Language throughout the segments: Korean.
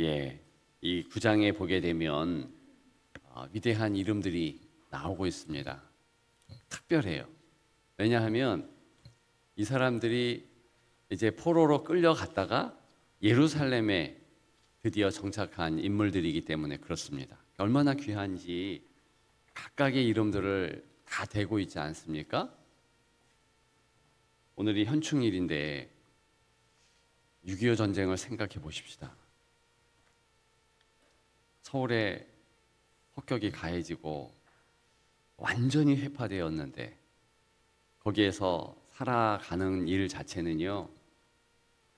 예, 이 구장에 보게 되면 어, 위대한 이름들이 나오고 있습니다. 특별해요. 왜냐하면 이 사람들이 이제 포로로 끌려갔다가 예루살렘에 드디어 정착한 인물들이기 때문에 그렇습니다. 얼마나 귀한지 각각의 이름들을 다 대고 있지 않습니까? 오늘이 현충일인데 6.25 전쟁을 생각해 보십시다. 서울에 폭격이 가해지고 완전히 회파되었는데 거기에서 살아가는 일 자체는요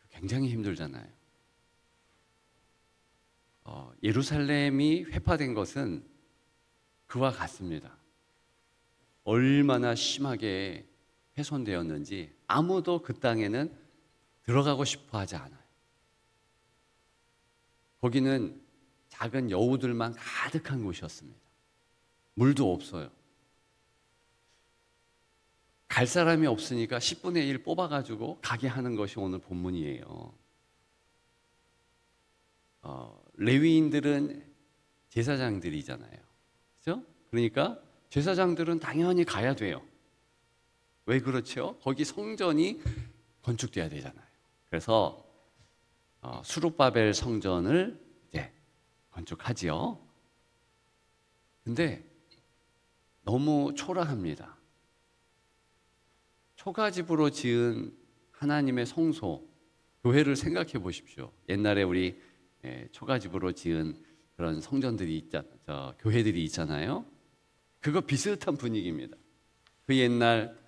굉장히 힘들잖아요. 어, 예루살렘이 회파된 것은 그와 같습니다. 얼마나 심하게 훼손되었는지 아무도 그 땅에는 들어가고 싶어 하지 않아요. 거기는 작은 여우들만 가득한 곳이었습니다. 물도 없어요. 갈 사람이 없으니까 10분의 1 뽑아가지고 가게 하는 것이 오늘 본문이에요. 어, 레위인들은 제사장들이잖아요. 그죠? 그러니까 제사장들은 당연히 가야 돼요. 왜 그렇죠? 거기 성전이 건축돼야 되잖아요. 그래서 어, 수룹바벨 성전을 건축하지요. 근데 너무 초라합니다. 초가집으로 지은 하나님의 성소 교회를 생각해 보십시오. 옛날에 우리 예, 초가집으로 지은 그런 성전들이 있자, 저, 교회들이 있잖아요. 그거 비슷한 분위기입니다. 그 옛날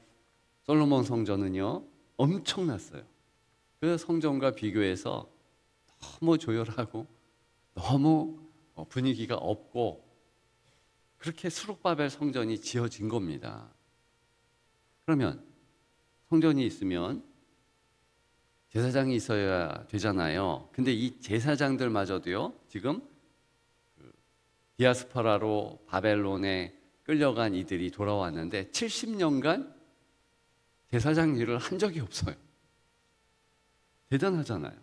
솔로몬 성전은요 엄청났어요. 그 성전과 비교해서 너무 조열하고 너무 어, 분위기가 없고 그렇게 수룩바벨 성전이 지어진 겁니다. 그러면 성전이 있으면 제사장이 있어야 되잖아요. 근데 이 제사장들마저도요 지금 그 디아스포라로 바벨론에 끌려간 이들이 돌아왔는데 70년간 제사장 일을 한 적이 없어요. 대단하잖아요.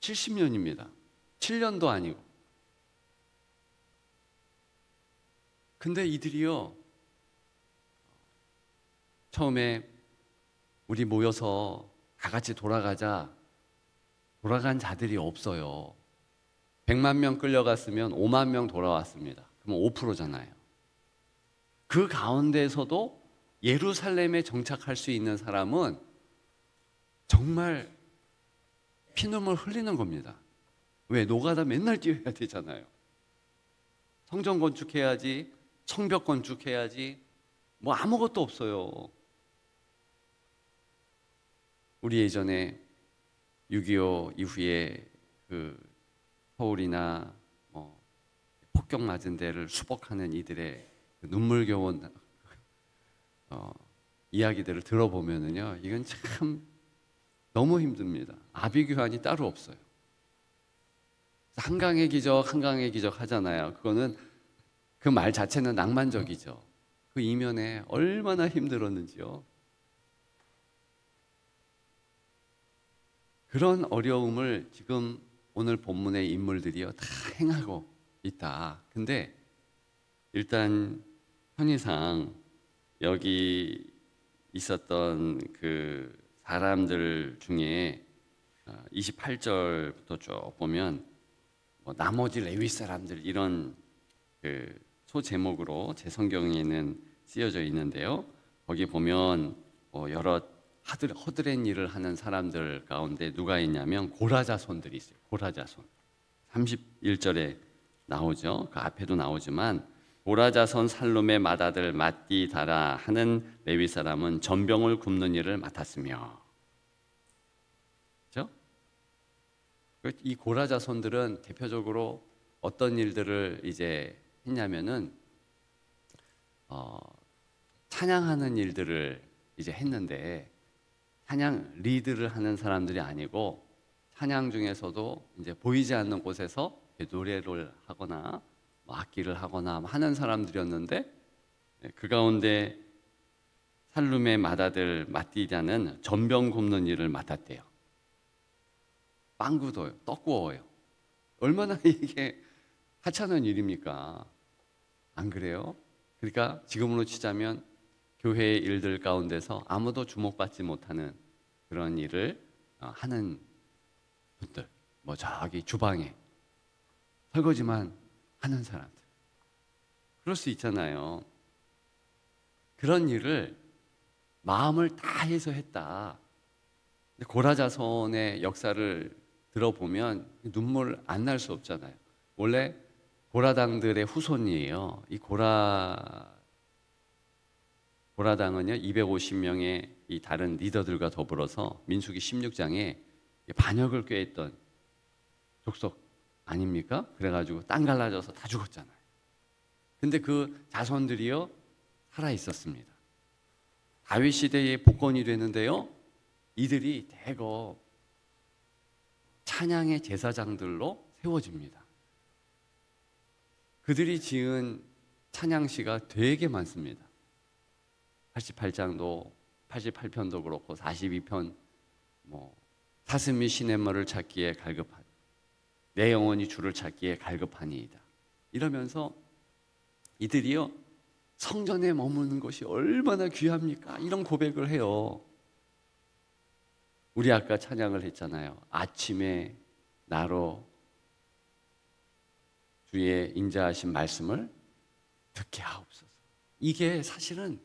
70년입니다. 7년도 아니고. 근데 이들이요, 처음에 우리 모여서 다 같이 돌아가자. 돌아간 자들이 없어요. 100만 명 끌려갔으면 5만 명 돌아왔습니다. 그럼 5%잖아요. 그 가운데서도 예루살렘에 정착할 수 있는 사람은 정말 피눈물 흘리는 겁니다. 왜? 노가다 맨날 뛰어야 되잖아요. 성전 건축해야지, 성벽 건축해야지, 뭐 아무것도 없어요. 우리 예전에 6.25 이후에 그 서울이나 뭐 폭격 맞은 데를 수복하는 이들의 그 눈물겨운 어, 이야기들을 들어보면은요, 이건 참 너무 힘듭니다. 아비규환이 따로 없어요. 한강의 기적, 한강의 기적 하잖아요. 그거는 그 말 자체는 낭만적이죠. 그 이면에 얼마나 힘들었는지요. 그런 어려움을 지금 오늘 본문의 인물들이요 다 행하고 있다. 근데 일단 편의상 여기 있었던 그 사람들 중에 28절부터 쭉 보면 뭐 나머지 레위 사람들 이런 그 소제목으로 제 성경에는 쓰여져 있는데요. 거기 보면 뭐 여러 하들, 허드렛 일을 하는 사람들 가운데 누가 있냐면 고라자손들이 있어요. 고라자손. 31절에 나오죠. 그 앞에도 나오지만 고라자손 살룸의 맏아들 마띠다라 하는 레위 사람은 전병을 굽는 일을 맡았으며 그렇죠? 이 고라 자손들은 대표적으로 어떤 일들을 이제 했냐면은 어, 찬양하는 일들을 이제 했는데 찬양 리드를 하는 사람들이 아니고 찬양 중에서도 이제 보이지 않는 곳에서 노래를 하거나 뭐 악기를 하거나 하는 사람들이었는데 네, 그 가운데 살룸의 맏아들 마띠다는 전병 굽는 일을 맡았대요. 빵 구워요. 떡 구워요. 얼마나 이게 하찮은 일입니까? 안 그래요? 그러니까 지금으로 치자면 교회의 일들 가운데서 아무도 주목받지 못하는 그런 일을 어, 하는 분들, 뭐 저기 주방에 설거지만 하는 사람들, 그럴 수 있잖아요. 그런 일을 마음을 다해서 했다. 고라자손의 역사를 들어보면 눈물 안 날 수 없잖아요. 원래 고라당들의 후손이에요. 이 고라 고라당은요 250명의 이 다른 리더들과 더불어서 민수기 16장에 반역을 꾀했던 족속 아닙니까? 그래가지고 땅 갈라져서 다 죽었잖아요. 근데 그 자손들이요 살아 있었습니다. 다윗 시대의 복권이 되는데요. 이들이 대거 찬양의 제사장들로 세워집니다. 그들이 지은 찬양시가 되게 많습니다. 88장도 88편도 그렇고 42편 뭐 사슴이 시냇물을 찾기에 갈급한 내 영혼이 주를 찾기에 갈급하니이다. 이러면서 이들이요 성전에 머무는 것이 얼마나 귀합니까? 이런 고백을 해요. 우리 아까 찬양을 했잖아요. 아침에 나로 주의 인자하신 말씀을 듣게 하옵소서. 이게 사실은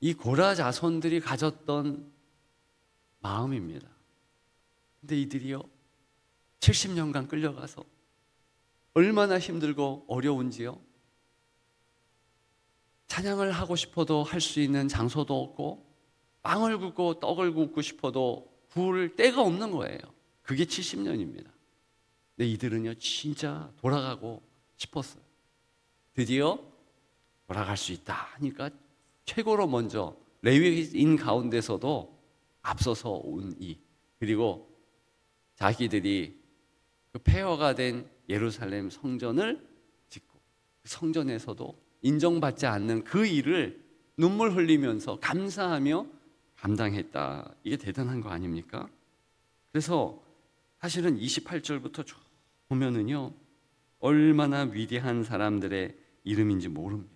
이 고라 자손들이 가졌던 마음입니다. 근데 이들이요 70년간 끌려가서 얼마나 힘들고 어려운지요. 찬양을 하고 싶어도 할 수 있는 장소도 없고 빵을 굽고 떡을 굽고 싶어도 구울 때가 없는 거예요. 그게 70년입니다. 근데 이들은요 진짜 돌아가고 싶었어요. 드디어 돌아갈 수 있다 하니까 최고로 먼저 레위인 가운데서도 앞서서 온 이 그리고 자기들이 그 폐허가 된 예루살렘 성전을 짓고 그 성전에서도 인정받지 않는 그 일을 눈물 흘리면서 감사하며 감당했다. 이게 대단한 거 아닙니까? 그래서 사실은 28절부터 쭉 보면은요. 얼마나 위대한 사람들의 이름인지 모릅니다.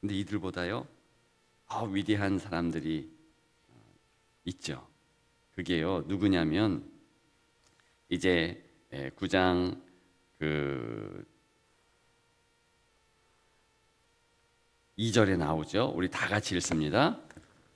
근데 이들보다요. 더 위대한 사람들이 있죠. 그게요. 누구냐면 이제 9장 그 2절에 나오죠. 우리 다 같이 읽습니다.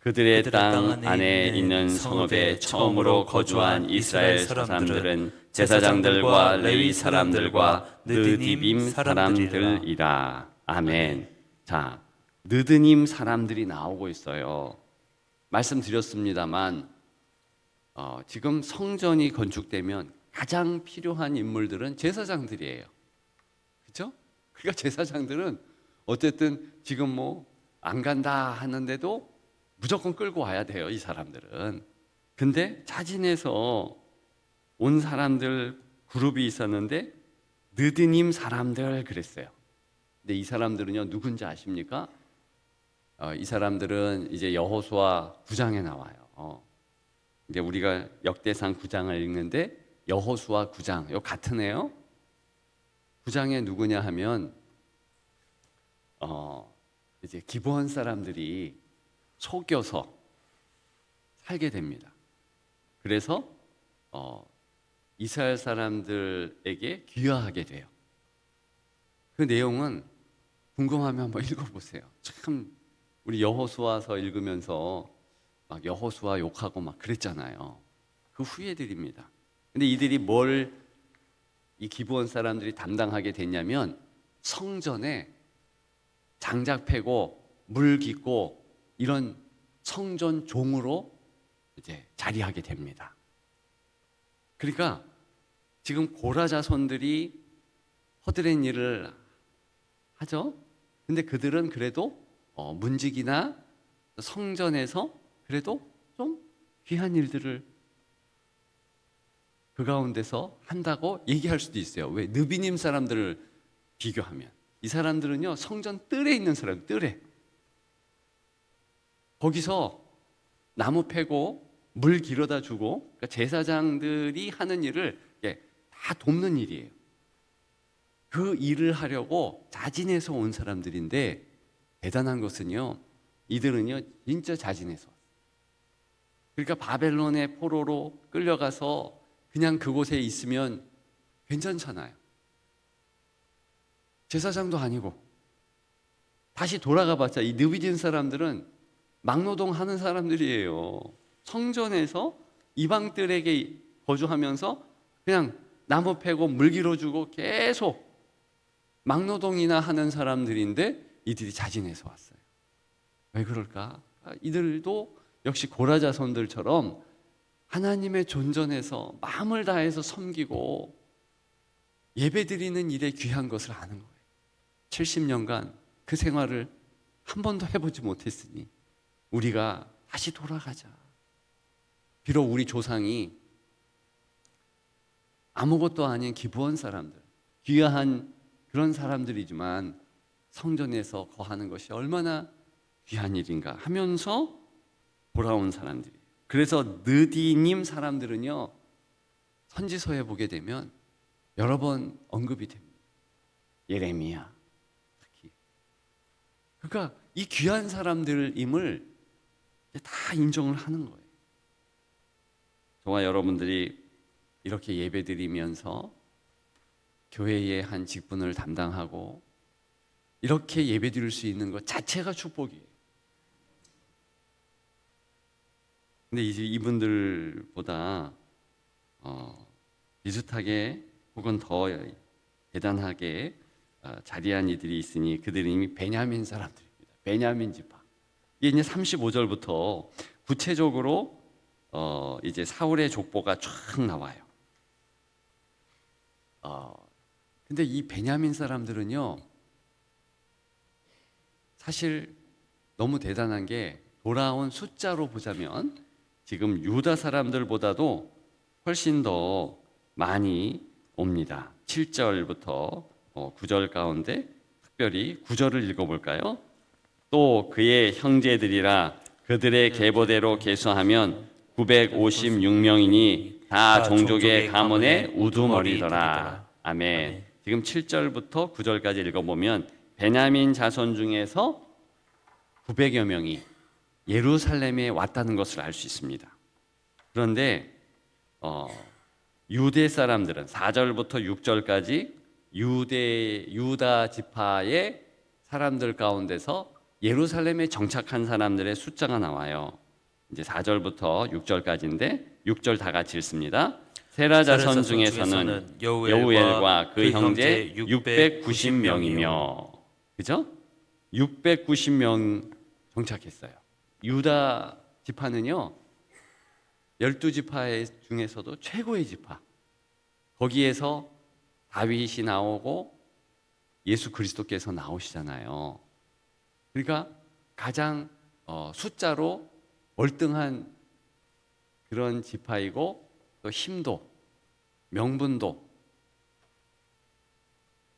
그들의 땅 안에 있는 성읍에 처음으로 거주한 이스라엘 사람들은 제사장들과 레위 사람들과 느디빔 사람들이라. 아멘. 자, 느드님 사람들이 나오고 있어요. 말씀드렸습니다만 어, 지금 성전이 건축되면 가장 필요한 인물들은 제사장들이에요. 그렇죠? 그러니까 제사장들은 어쨌든 지금 뭐 안 간다 하는데도 무조건 끌고 와야 돼요, 이 사람들은. 근데 자진해서 온 사람들 그룹이 있었는데 느드님 사람들 그랬어요. 근데 이 사람들은요 누군지 아십니까? 어, 이 사람들은 이제 여호수아 9장에 나와요. 어. 이제 우리가 역대상 9장을 읽는데 여호수아 9장 요 같은 애요. 9장에 누구냐 하면 어 이제 기부한 사람들이 속여서 살게 됩니다. 그래서 어 이스라엘 사람들에게 귀화하게 돼요. 그 내용은 궁금하면 한번 읽어보세요. 참 우리 여호수아서 읽으면서 막 여호수아 욕하고 막 그랬잖아요. 그 후예들입니다. 근데 이들이 뭘 이 기부원 사람들이 담당하게 됐냐면 성전에 장작 패고 물 깃고 이런 성전 종으로 이제 자리하게 됩니다. 그러니까 지금 고라 자손들이 허드렛 일을 하죠. 근데 그들은 그래도 어, 문직이나 성전에서 그래도 좀 귀한 일들을 그 가운데서 한다고 얘기할 수도 있어요. 왜 느비님 사람들을 비교하면 이 사람들은요 성전 뜰에 있는 사람 뜰에 거기서 나무 패고 물 길어다 주고 그러니까 제사장들이 하는 일을 이렇게 다 돕는 일이에요. 그 일을 하려고 자진해서 온 사람들인데 대단한 것은요. 이들은요 진짜 자진해서. 그러니까 바벨론의 포로로 끌려가서 그냥 그곳에 있으면 괜찮잖아요. 제사장도 아니고 다시 돌아가 봤자 이 느비진 사람들은 막노동 하는 사람들이에요. 성전에서 이방들에게 거주하면서 그냥 나무 패고 물 길어주고 계속 막노동이나 하는 사람들인데 이들이 자진해서 왔어요. 왜 그럴까? 아, 이들도 역시 고라자손들처럼 하나님의 존전에서 마음을 다해서 섬기고 예배 드리는 일에 귀한 것을 아는 거예요. 70년간 그 생활을 한 번도 해보지 못했으니 우리가 다시 돌아가자. 비록 우리 조상이 아무것도 아닌 기부한 사람들, 귀한 그런 사람들이지만 성전에서 거하는 것이 얼마나 귀한 일인가 하면서 돌아온 사람들이. 그래서 느디님 사람들은요 선지서에 보게 되면 여러 번 언급이 됩니다. 예레미야. 그러니까 이 귀한 사람들임을 다 인정을 하는 거예요. 저와 여러분들이 이렇게 예배드리면서 교회의 한 직분을 담당하고 이렇게 예배드릴 수 있는 것 자체가 축복이에요. 근데 이제 이분들보다 어, 비슷하게 혹은 더 대단하게 어, 자리한 이들이 있으니 그들은 이미 베냐민 사람들입니다. 베냐민 지파. 이게 이제 35절부터 구체적으로 어, 이제 사울의 족보가 쫙 나와요. 어, 근데 이 베냐민 사람들은요, 사실 너무 대단한 게 돌아온 숫자로 보자면 지금 유다 사람들보다도 훨씬 더 많이 옵니다. 7절부터 9절 가운데 특별히 9절을 읽어볼까요? 또 그의 형제들이라 그들의 계보대로 계수하면 956명이니 다 종족의 가문의 우두머리더라. 아멘. 지금 7절부터 9절까지 읽어보면 베냐민 자손 중에서 900여 명이 예루살렘에 왔다는 것을 알 수 있습니다. 그런데 어, 유대 사람들은 4절부터 6절까지 유대 유다 지파의 사람들 가운데서 예루살렘에 정착한 사람들의 숫자가 나와요. 이제 4절부터 6절까지인데 6절 다 같이 읽습니다. 세라 자손 중에서는 여우엘과 그 형제 690명이며 그죠? 690명 정착했어요. 유다 지파는요. 12 지파 중에서도 최고의 지파. 거기에서 다윗이 나오고 예수 그리스도께서 나오시잖아요. 그러니까 가장 어, 숫자로 월등한 그런 지파이고 또 힘도 명분도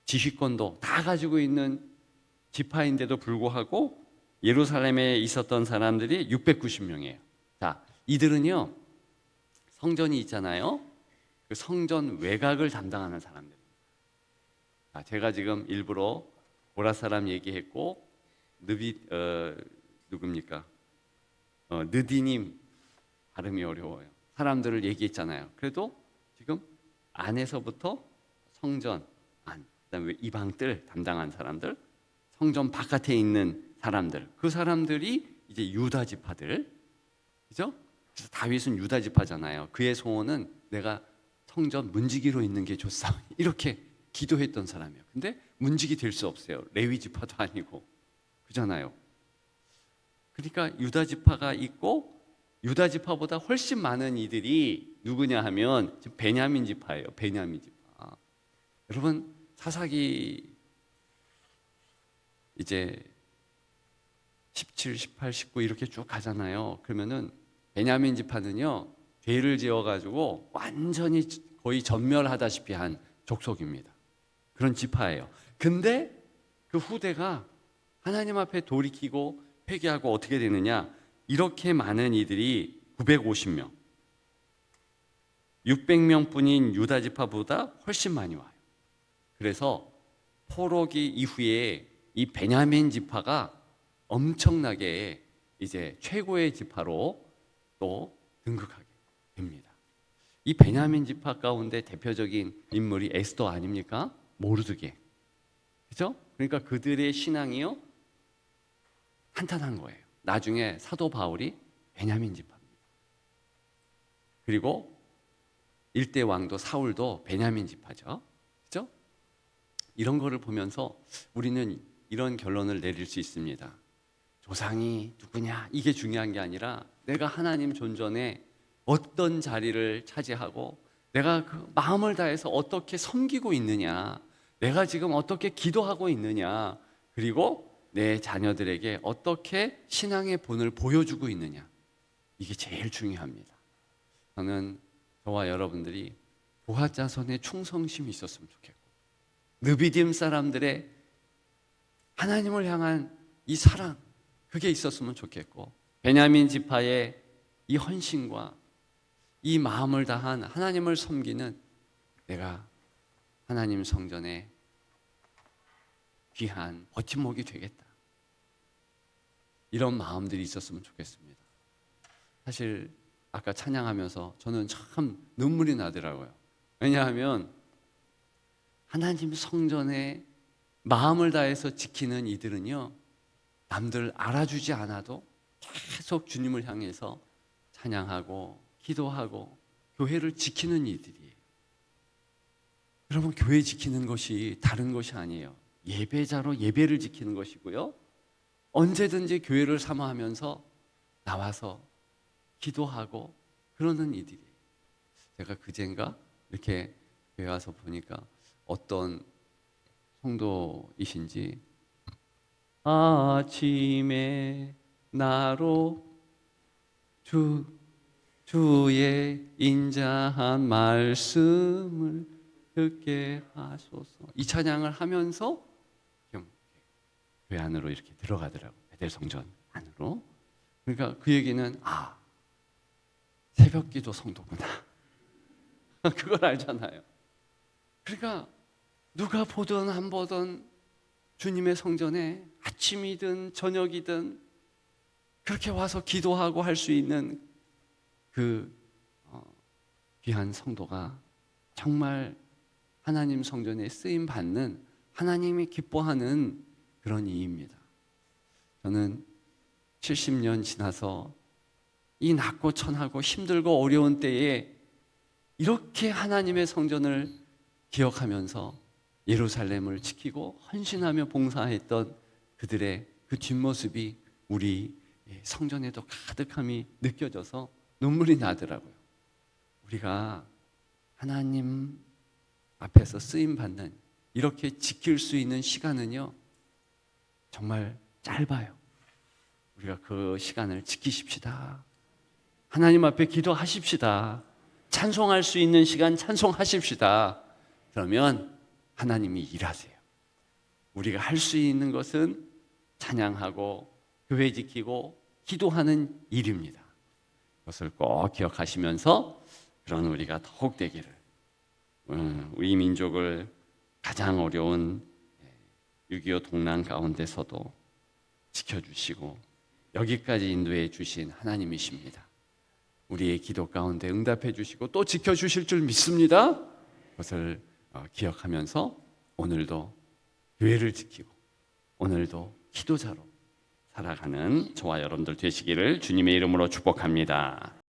지휘권도 다 가지고 있는 지파인데도 불구하고 예루살렘에 있었던 사람들이 690명이에요. 자, 이들은요 성전이 있잖아요. 그 성전 외곽을 담당하는 사람들. 자, 제가 지금 일부러 보라 사람 얘기했고 느비 어, 누굽니까? 어, 느디님 발음이 어려워요. 사람들을 얘기했잖아요. 그래도 지금 안에서부터 성전 안, 그다음에 이방들 담당한 사람들, 성전 바깥에 있는 사람들, 그 사람들이 이제 유다 지파들, 그죠? 그래서 다윗은 유다 지파잖아요. 그의 소원은 내가 성전 문지기로 있는 게 좋사. 이렇게 기도했던 사람이에요. 근데 문지기 될수 없어요. 레위 지파도 아니고 그잖아요. 그러니까 유다 지파가 있고 유다 지파보다 훨씬 많은 이들이 누구냐 하면 베냐민 지파예요. 베냐민 지파. 여러분 사사기 이제 17, 18, 19 이렇게 쭉 가잖아요. 그러면은 베냐민 지파는요 죄를 지어 가지고 완전히 거의 전멸하다시피 한 족속입니다. 그런 지파예요. 근데 그 후대가 하나님 앞에 돌이키고 회개하고 어떻게 되느냐? 이렇게 많은 이들이 950명. 600명 뿐인 유다 지파보다 훨씬 많이 와요. 그래서 포로기 이후에 이 베냐민 지파가 엄청나게 이제 최고의 지파로 또 등극하게 됩니다. 이 베냐민 지파 가운데 대표적인 인물이 에스더 아닙니까? 모르드게. 그죠? 그러니까 그들의 신앙이요 탄탄한 거예요. 나중에 사도 바울이 베냐민 지파입니다. 그리고 일대 왕도 사울도 베냐민 지파죠. 그죠? 이런 거를 보면서 우리는 이런 결론을 내릴 수 있습니다. 조상이 누구냐 이게 중요한 게 아니라 내가 하나님 존전에 어떤 자리를 차지하고 내가 그 마음을 다해서 어떻게 섬기고 있느냐 내가 지금 어떻게 기도하고 있느냐 그리고 내 자녀들에게 어떻게 신앙의 본을 보여주고 있느냐 이게 제일 중요합니다. 저는 저와 여러분들이 부하자손의 충성심이 있었으면 좋겠고 느비딤 사람들의 하나님을 향한 이 사랑 그게 있었으면 좋겠고 베냐민 지파의 이 헌신과 이 마음을 다한 하나님을 섬기는 내가 하나님 성전에 귀한 버팀목이 되겠다. 이런 마음들이 있었으면 좋겠습니다. 사실 아까 찬양하면서 저는 참 눈물이 나더라고요. 왜냐하면 하나님 성전에 마음을 다해서 지키는 이들은요, 남들 알아주지 않아도 계속 주님을 향해서 찬양하고 기도하고 교회를 지키는 이들이에요. 여러분, 교회 지키는 것이 다른 것이 아니에요. 예배자로 예배를 지키는 것이고요. 언제든지 교회를 사모하면서 나와서 기도하고 그러는 이들이에요. 제가 그젠가 이렇게 교회 와서 보니까 어떤 성도이신지 아침에 나로 주 주의 인자한 말씀을 듣게 하소서. 이 찬양을 하면서 교회 안으로 이렇게 들어가더라고. 베델 성전 안으로. 그러니까 그 얘기는 아 새벽 기도 성도구나. 그걸 알잖아요. 그러니까 누가 보든 안 보든 주님의 성전에 아침이든 저녁이든 그렇게 와서 기도하고 할 수 있는 그 어, 귀한 성도가 정말 하나님 성전에 쓰임 받는 하나님이 기뻐하는 그런 이입니다. 저는 70년 지나서 이 낮고 천하고 힘들고 어려운 때에 이렇게 하나님의 성전을 기억하면서 예루살렘을 지키고 헌신하며 봉사했던 그들의 그 뒷모습이 우리 성전에도 가득함이 느껴져서 눈물이 나더라고요. 우리가 하나님 앞에서 쓰임 받는 이렇게 지킬 수 있는 시간은요 정말 짧아요. 우리가 그 시간을 지키십시다. 하나님 앞에 기도하십시다. 찬송할 수 있는 시간 찬송하십시다. 그러면 하나님이 일하세요. 우리가 할 수 있는 것은 찬양하고 교회 지키고 기도하는 일입니다. 그것을 꼭 기억하시면서 그런 우리가 더욱 되기를 음, 우리 민족을 가장 어려운 6.25 동란 가운데서도 지켜주시고 여기까지 인도해 주신 하나님이십니다. 우리의 기도 가운데 응답해 주시고 또 지켜 주실 줄 믿습니다. 그것을 어, 기억하면서 오늘도 교회를 지키고 오늘도 기도자로 살아가는 저와 여러분들 되시기를 주님의 이름으로 축복합니다.